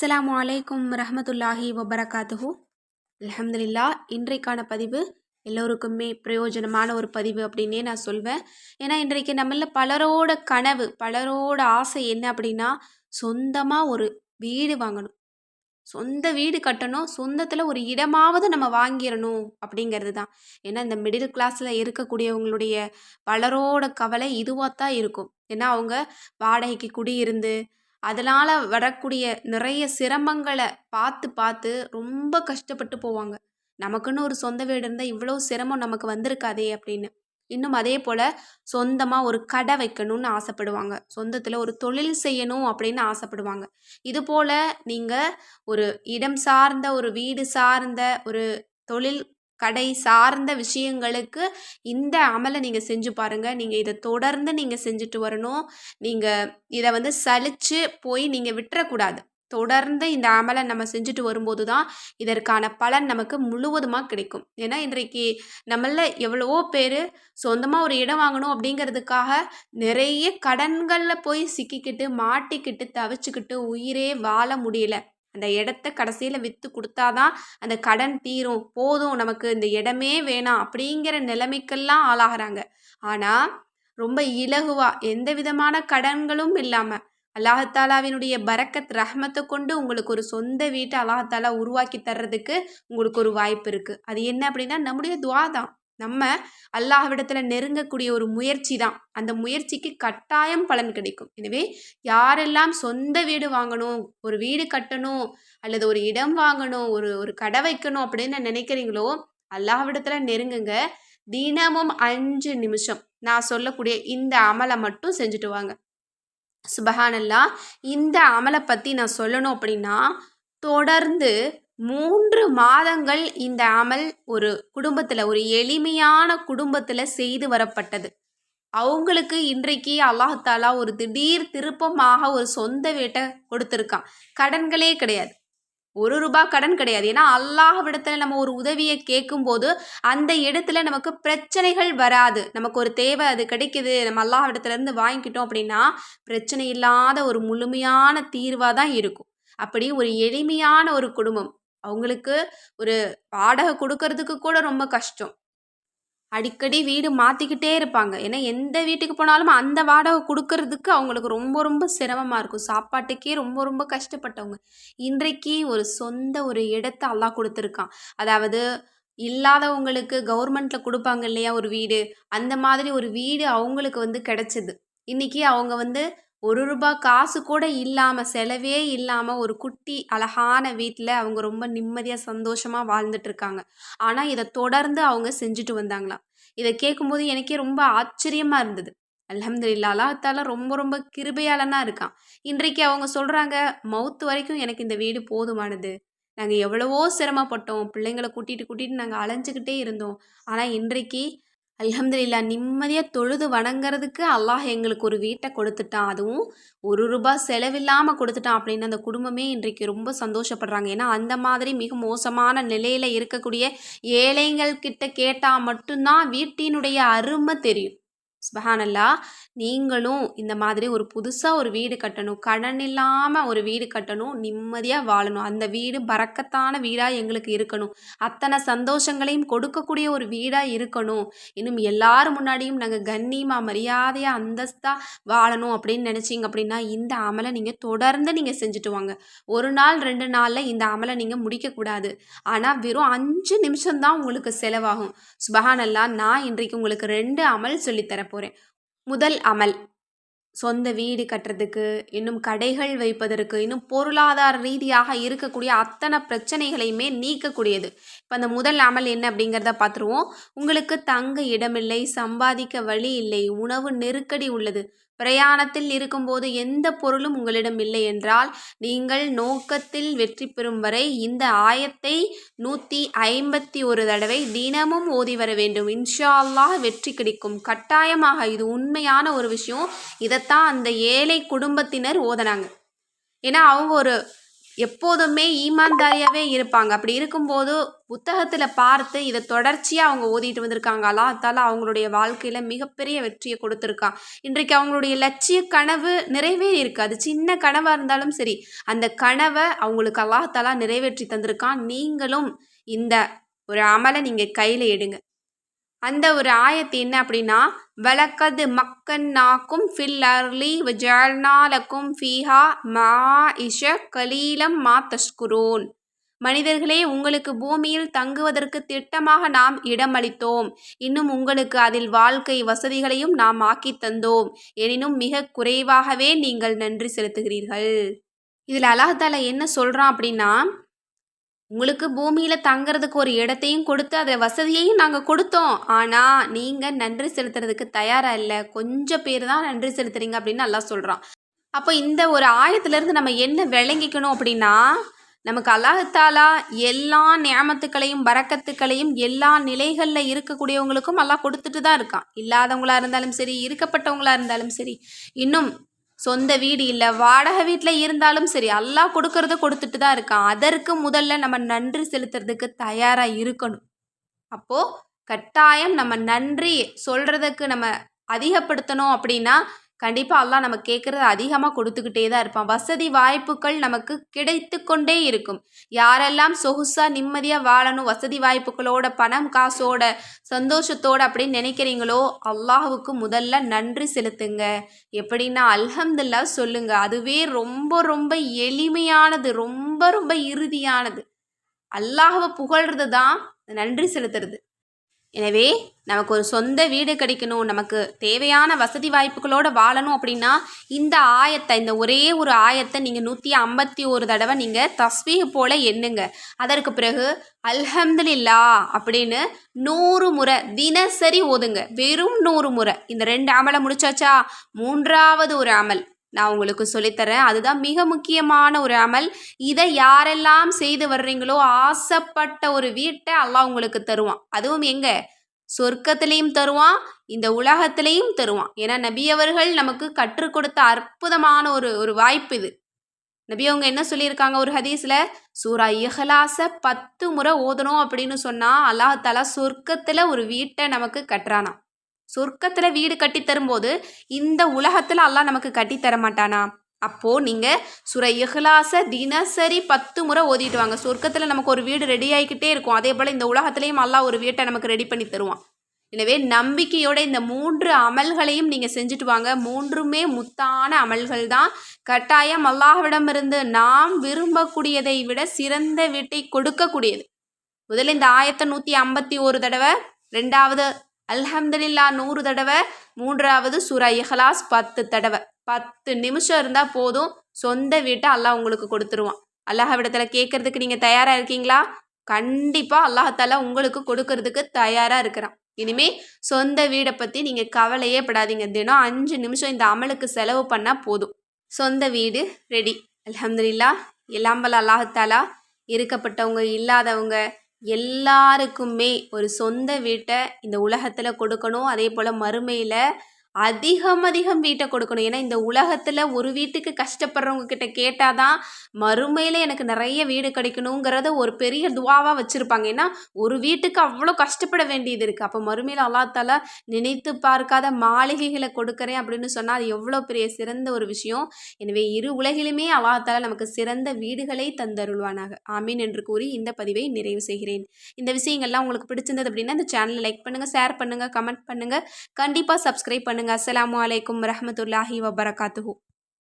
அஸ்லாம் அலைக்கும் ரஹமத்துல்லாஹி வபரகாத்துஹு. அலமதுல்லா இன்றைக்கான பதிவு எல்லோருக்குமே பிரயோஜனமான ஒரு பதிவு அப்படின்னே நான் சொல்வேன். ஏன்னா இன்றைக்கு நம்மள பலரோட கனவு பலரோட ஆசை என்ன அப்படின்னா சொந்தமாக ஒரு வீடு வாங்கணும். சொந்த வீடு கட்டணும் சொந்தத்தில் ஒரு இடமாவது நம்ம வாங்கிடணும் அப்படிங்கிறது தான். ஏன்னா இந்த மிடில் கிளாஸில் இருக்கக்கூடியவங்களுடைய பலரோட கவலை இதுவாக தான் இருக்கும். ஏன்னா அவங்க வாடகைக்கு குடியிருந்து அதனால் வரக்கூடிய நிறைய சிரமங்களை பார்த்து பார்த்து ரொம்ப கஷ்டப்பட்டு போவாங்க. நமக்குன்னு ஒரு சொந்த வீடு இருந்தால் இவ்வளோ சிரமம் நமக்கு வந்திருக்காதே அப்படின்னு. இன்னும் அதே போல் சொந்தமாக ஒரு கடை வைக்கணும்னு ஆசைப்படுவாங்க. சொந்தத்தில் ஒரு தொழில் செய்யணும் அப்படின்னு ஆசைப்படுவாங்க. இது போல் நீங்கள் ஒரு இடம் சார்ந்த ஒரு வீடு சார்ந்த ஒரு தொழில் கடை சார்ந்த விஷயங்களுக்கு இந்த அமலை நீங்கள் செஞ்சு பாருங்கள் நீங்கள் இதை தொடர்ந்து நீங்கள் செஞ்சுட்டு வரணும். நீங்கள் இதை வந்து சலிச்சு போய் நீங்கள் விட்டுறக்கூடாது. தொடர்ந்து இந்த அமலை நம்ம செஞ்சுட்டு வரும்போது தான் இதற்கான பலன் நமக்கு முழுவதுமாக கிடைக்கும். ஏன்னா இன்றைக்கு நம்மள எவ்வளவோ பேர் சொந்தமாக ஒரு இடம் வாங்கணும் அப்படிங்கிறதுக்காக நிறைய கடன்களில் போய் சிக்கிக்கிட்டு மாட்டிக்கிட்டு தவிச்சுக்கிட்டு உயிரே வாழ முடியல. அந்த இடத்த கடைசியில் விற்று கொடுத்தாதான் அந்த கடன் தீரும். போதும் நமக்கு இந்த இடமே வேணாம் அப்படிங்கிற நிலைமைக்கெல்லாம் ஆளாகிறாங்க. ஆனால் ரொம்ப இலகுவாக எந்த விதமான கடன்களும் இல்லாமல் அல்லாஹாலாவினுடைய பரக்கத் ரஹ்மத்தை கொண்டு உங்களுக்கு ஒரு சொந்த வீட்டை அல்லாஹாலா உருவாக்கி தர்றதுக்கு உங்களுக்கு ஒரு வாய்ப்பு இருக்குது அது என்ன அப்படின்னா நம்முடைய துவா தான். நம்ம அல்லாஹ்விடத்தில் நெருங்கக்கூடிய ஒரு முயற்சி தான் அந்த முயற்சிக்கு கட்டாயம் பலன் கிடைக்கும். எனவே யாரெல்லாம் சொந்த வீடு வாங்கணும் ஒரு வீடு கட்டணும் அல்லது ஒரு இடம் வாங்கணும் ஒரு ஒரு கடை வைக்கணும் அப்படின்னு நினைக்கிறீங்களோ அல்லாஹ்விடத்தில் நெருங்குங்க. தினமும் அஞ்சு நிமிஷம் நான் சொல்லக்கூடிய இந்த அமலை மட்டும் செஞ்சுட்டு வாங்க. சுபஹானல்லா இந்த அமலை பற்றி நான் சொல்லணும் அப்படின்னா தொடர்ந்து மூன்று மாதங்கள் இந்த அமல் ஒரு குடும்பத்தில் ஒரு எளிமையான குடும்பத்தில் செய்து வரப்பட்டது. அவங்களுக்கு இன்றைக்கு அல்லாஹாலா ஒரு திடீர் திருப்பமாக ஒரு சொந்த வீட்டை கொடுத்துருக்கான். கடன்களே கிடையாது. ஒரு ரூபா கடன் கிடையாது. ஏன்னா அல்லாஹ்விடத்துல நம்ம ஒரு உதவியை கேட்கும்போது அந்த இடத்துல நமக்கு பிரச்சனைகள் வராது. நமக்கு ஒரு தேவை அது கிடைக்குது நம்ம அல்லாஹ்விடத்துல இடத்துலேருந்து வாங்கிக்கிட்டோம் அப்படின்னா பிரச்சனை இல்லாத ஒரு முழுமையான தீர்வாக தான் இருக்கும். அப்படி ஒரு எளிமையான ஒரு குடும்பம் அவங்களுக்கு ஒரு வாடகை கொடுக்கறதுக்கு கூட ரொம்ப கஷ்டம். அடிக்கடி வீடு மாற்றிக்கிட்டே இருப்பாங்க. ஏன்னா எந்த வீட்டுக்கு போனாலும் அந்த வாடகை கொடுக்கறதுக்கு அவங்களுக்கு ரொம்ப ரொம்ப சிரமமாக இருக்கும். சாப்பாட்டுக்கே ரொம்ப ரொம்ப கஷ்டப்பட்டவங்க. இன்றைக்கு ஒரு சொந்த ஒரு இடத்த எல்லாம் கொடுத்துருக்கான். அதாவது இல்லாதவங்களுக்கு கவர்மெண்ட்டில் கொடுப்பாங்க இல்லையா ஒரு வீடு? அந்த மாதிரி ஒரு வீடு அவங்களுக்கு வந்து கிடச்சிது. இன்றைக்கி அவங்க வந்து ஒரு ரூபா காசு கூட இல்லாமல் செலவே இல்லாமல் ஒரு குட்டி அழகான வீட்டில் அவங்க ரொம்ப நிம்மதியாக சந்தோஷமாக வாழ்ந்துட்டுருக்காங்க. ஆனால் இதை தொடர்ந்து அவங்க செஞ்சுட்டு வந்தாங்களாம். இதை கேட்கும்போது எனக்கே ரொம்ப ஆச்சரியமாக இருந்தது. அலமதுல்லா அல்லாஹால ரொம்ப ரொம்ப கிருபையாளனாக இருக்கான். இன்றைக்கு அவங்க சொல்கிறாங்க மவுத்து வரைக்கும் எனக்கு இந்த வீடு போதுமானது. நாங்கள் எவ்வளவோ சிரமப்பட்டோம். பிள்ளைங்களை கூட்டிகிட்டு கூட்டிகிட்டு நாங்கள் அலைஞ்சிக்கிட்டே இருந்தோம். ஆனால் இன்றைக்கு அல்ஹம்துலில்லா நிம்மதியாக தொழுது வணங்குறதுக்கு அல்லாஹ் எங்களுக்கு ஒரு வீட்டை கொடுத்துட்டான். அதுவும் ஒரு ரூபா செலவில்லாமல் கொடுத்துட்டான் அப்படின்னு அந்த குடும்பமே இன்றைக்கு ரொம்ப சந்தோஷப்படுறாங்க. ஏன்னா அந்த மாதிரி மிக மோசமான நிலையில் இருக்கக்கூடிய ஏழைகள் கிட்ட கேட்டால் மட்டும்தான் வீட்டினுடைய அருமை தெரியும். ஸ்பஹானல்லா நீங்களும் இந்த மாதிரி ஒரு புதுசாக ஒரு வீடு கட்டணும். கடன் இல்லாமல் ஒரு வீடு கட்டணும். நிம்மதியாக வாழணும். அந்த வீடு பறக்கத்தான வீடாக எங்களுக்கு இருக்கணும். அத்தனை சந்தோஷங்களையும் கொடுக்கக்கூடிய ஒரு வீடாக இருக்கணும். இன்னும் எல்லாரும் முன்னாடியும் நாங்கள் கண்ணியமாக மரியாதையாக அந்தஸ்தாக வாழணும் அப்படின்னு நினச்சிங்க அப்படின்னா இந்த அமலை நீங்கள் தொடர்ந்து நீங்கள் செஞ்சுட்டு வாங்க. ஒரு நாள் ரெண்டு நாளில் இந்த அமலை நீங்கள் முடிக்கக்கூடாது ஆனால் வெறும் அஞ்சு நிமிஷம்தான் உங்களுக்கு செலவாகும். சுபஹானல்லா நான் இன்றைக்கு உங்களுக்கு ரெண்டு அமல் சொல்லித்தரேன் போகிறேன் முதல் அமல். சொந்த வீடு கட்டுறதுக்கு இன்னும் கடைகள் வைப்பதற்கு இன்னும் பொருளாதார ரீதியாக இருக்கக்கூடிய அத்தனை பிரச்சனைகளையுமே நீக்கக்கூடியது. இப்போ அந்த முதல் அமல் என்ன அப்படிங்கிறத பார்த்துருவோம். உங்களுக்கு தங்க இடமில்லை சம்பாதிக்க வழி இல்லை உணவு நெருக்கடி உள்ளது. பிரயாணத்தில் இருக்கும்போது எந்த பொருளும் உங்களிடம் இல்லை என்றால் நீங்கள் நோக்கத்தில் வெற்றி பெறும் வரை இந்த ஆயத்தை நூற்றி ஐம்பத்தி ஒரு தடவை தினமும் ஓதி வர வேண்டும். இன்ஷா அல்லாஹ் வெற்றி கிடைக்கும். கட்டாயமாக இது உண்மையான ஒரு விஷயம். இதைத்தான் அந்த ஏழை குடும்பத்தினர் ஓதனாங்க. ஏன்னா அவங்க ஒரு எப்போதுமே ஈமான்தாரியாகவே இருப்பாங்க. அப்படி இருக்கும்போது புத்தகத்தில் பார்த்து இதை தொடர்ச்சியாக அவங்க ஓதிட்டு வந்திருக்காங்க. அல்லாத்தால அவங்களுடைய வாழ்க்கையில் மிகப்பெரிய வெற்றியை கொடுத்துருக்கான். இன்றைக்கு அவங்களுடைய லட்சிய கனவு நிறைவேறி இருக்கு அது சின்ன கனவாக இருந்தாலும் சரி அந்த கனவை அவங்களுக்கு அல்லாத்தாலா நிறைவேற்றி தந்திருக்கான். நீங்களும் இந்த ஒரு அமலை நீங்கள் கையில் எடுங்க. அந்த ஒரு ஆயத்து என்ன அப்படின்னா வலக்கது மக்கன்னாக்கும் ஃபில் அர்லி ஜல்நாலக்கும் ஃபீஹா மா இஷ கலீலம் மா தஸ்குரூன் மனிதர்களே உங்களுக்கு பூமியில் தங்குவதற்கு திட்டமாக நாம் இடமளித்தோம். இன்னும் உங்களுக்கு அதில் வாழ்க்கை வசதிகளையும் நாம் ஆக்கி தந்தோம். எனினும் மிக குறைவாகவே நீங்கள் நன்றி செலுத்துகிறீர்கள். இதில் அல்லாஹால என்ன சொல்கிறான் அப்படின்னா உங்களுக்கு பூமியில் தங்குறதுக்கு ஒரு இடத்தையும் கொடுத்து அதை வசதியையும் நாங்கள் கொடுத்தோம். ஆனால் நீங்கள் நன்றி செலுத்துறதுக்கு தயாராக இல்லை. கொஞ்சம் பேர் தான் நன்றி செலுத்துறீங்க அப்படின்னு நல்லா சொல்கிறான் அப்போ இந்த ஒரு ஆயத்துலேருந்து நம்ம என்ன விளங்கிக்கணும் அப்படின்னா நமக்கு அல்லாஹாலா எல்லா நியமத்துக்களையும் பறக்கத்துக்களையும் எல்லா நிலைகளில் இருக்கக்கூடியவங்களுக்கும் எல்லாம் கொடுத்துட்டு தான் இருக்கான். இல்லாதவங்களா இருந்தாலும் சரி இருக்கப்பட்டவங்களா இருந்தாலும் சரி. இன்னும் சொந்த வீடு இல்லை வாடகை வீட்டில் இருந்தாலும் சரி எல்லாம் கொடுக்கறத கொடுத்துட்டு தான் இருக்கான். அதற்கு முதல்ல நம்ம நன்றி செலுத்துறதுக்கு தயாராக இருக்கணும். அப்போது கட்டாயம் நம்ம நன்றி சொல்கிறதுக்கு நம்ம அதிகப்படுத்தணும் அப்படின்னா கண்டிப்பாக அல்லாஹ் நம்ம கேட்குறது அதிகமாக கொடுத்துக்கிட்டே தான் இருப்பான். வசதி வாய்ப்புகள் நமக்கு கிடைத்து கொண்டே இருக்கும். யாரெல்லாம் சொகுசாக நிம்மதியாக வாழணும் வசதி வாய்ப்புகளோட பணம் காசோட சந்தோஷத்தோட அப்படின்னு நினைக்கிறீங்களோ அல்லாஹுக்கு முதல்ல நன்றி செலுத்துங்க. எப்படின்னா அல்ஹம்துல்லா சொல்லுங்க அதுவே ரொம்ப ரொம்ப எளிமையானது ரொம்ப ரொம்ப இறுதியானது. அல்லாஹவை புகழ்றது தான் நன்றி செலுத்துறது. எனவே நமக்கு ஒரு சொந்த வீடு கிடைக்கணும் நமக்கு தேவையான வசதி வாய்ப்புகளோடு வாழணும் அப்படின்னா இந்த ஆயத்தை இந்த ஒரே ஒரு ஆயத்தை நீங்கள் நூற்றி ஐம்பத்தி ஒரு தடவை நீங்கள் தஸ்வீக போல் எண்ணுங்க. அதற்கு பிறகு அல்ஹம்துலில்லா அப்படின்னு நூறு முறை தினசரி ஓதுங்க. வெறும் நூறு முறை. இந்த ரெண்டு அமலை முடிச்சாச்சா? மூன்றாவது ஒரு அமல். நான் உங்களுக்கு சொல்லித்தரேன். அதுதான் மிக முக்கியமான ஒரு அமல். இதை யாரெல்லாம் செய்து வர்றீங்களோ ஆசைப்பட்ட ஒரு வீட்டை அல்லாஹ் உங்களுக்கு தருவான். அதுவும் எங்கே? சொர்க்கத்திலையும் தருவான் இந்த உலகத்திலையும் தருவான். ஏன்னா நபி அவர்கள் நமக்கு கற்றுக் கொடுத்த அற்புதமான ஒரு ஒரு வாய்ப்பு இது. நபி அவங்க என்ன சொல்லியிருக்காங்க ஒரு ஹதீஸில்? சூரா இஹலாச பத்து முறை ஓதணும் அப்படின்னு சொன்னால் அல்லாஹாலா சொர்க்கத்தில் ஒரு வீட்டை நமக்கு கட்டுறானா சொர்க்கத்தில் வீடு கட்டி தரும்போது இந்த உலகத்தில் அல்லாஹ் நமக்கு கட்டி தர மாட்டானா? அப்போது நீங்கள் சுர இஹ்லாச தினசரி பத்து முறை ஓதிட்டு வாங்க. சொர்க்கத்தில் நமக்கு ஒரு வீடு ரெடி ஆகிக்கிட்டே இருக்கும். அதே போல் இந்த உலகத்துலேயும் அல்லாஹ் ஒரு வீட்டை நமக்கு ரெடி பண்ணி தருவான். எனவே நம்பிக்கையோட இந்த மூன்று அமல்களையும் நீங்கள் செஞ்சுட்டு வாங்க. மூன்றுமே முத்தான அமல்கள் தான். கட்டாயம் அல்லாஹ்விடமிருந்து நாம் விரும்பக்கூடியதை விட சிறந்த வீட்டை கொடுக்கக்கூடியது. முதல்ல இந்த ஆயிரத்தி நூற்றி ஐம்பத்தி ஒரு தடவை ரெண்டாவது அல்ஹம்துலில்லா நூறு தடவை. மூன்றாவது சூரா இஹலாஸ் பத்து தடவை. பத்து நிமிஷம் இருந்தால் போதும். சொந்த வீட்டை அல்லாஹ் உங்களுக்கு கொடுத்துருவான். அல்லாஹ்விடத்தில் கேட்கறதுக்கு நீங்கள் தயாராக இருக்கீங்களா? கண்டிப்பாக அல்லாஹால உங்களுக்கு கொடுக்கறதுக்கு தயாராக இருக்கிறான். இனிமே சொந்த வீடை பற்றி நீங்கள் கவலையே படாதீங்க. தினம் அஞ்சு நிமிஷம் இந்த அமலுக்கு செலவு பண்ணால் போதும். சொந்த வீடு ரெடி அலமதுல்லா இல்லாமல் அல்லாஹத்தாலா இருக்கப்பட்டவங்க இல்லாதவங்க எல்லாருக்குமே ஒரு சொந்த வீட்டை இந்த உலகத்தில் கொடுக்கணும். அதே போல் மறுமையில் அதிகம் அதிகம் வீட்டை கொடுக்கணும். ஏன்னா இந்த உலகத்தில் ஒரு வீட்டுக்கு கஷ்டப்படுறவங்க கிட்ட கேட்டால் தான் மறுமையில் எனக்கு நிறைய வீடு கிடைக்கணுங்கிறத ஒரு பெரிய துவாவாக வச்சுருப்பாங்க. ஏன்னா ஒரு வீட்டுக்கு அவ்வளோ கஷ்டப்பட வேண்டியது இருக்குது அப்போ மறுமையில் அல்லாத்தால நினைத்து பார்க்காத மாளிகைகளை கொடுக்குறேன் அப்படின்னு சொன்னால் அது எவ்வளோ பெரிய சிறந்த ஒரு விஷயம். எனவே இரு உலகிலுமே அல்லாத்தால நமக்கு சிறந்த வீடுகளை தந்தருள்வானாக. ஆமீன் என்று கூறி இந்த பதிவை நிறைவு செய்கிறேன். இந்த விஷயங்கள்லாம் உங்களுக்கு பிடிச்சிருந்தது அப்படின்னா இந்த சேனலை லைக் பண்ணுங்கள் ஷேர் பண்ணுங்கள் கமெண்ட் பண்ணுங்கள் கண்டிப்பாக சப்ஸ்கிரைப் பண்ணுங்கள் பண்ணுங்கள் அஸ்லாம் வலைக்கம் வரமத்துல்லாஹி வபரகாத்துஹூ.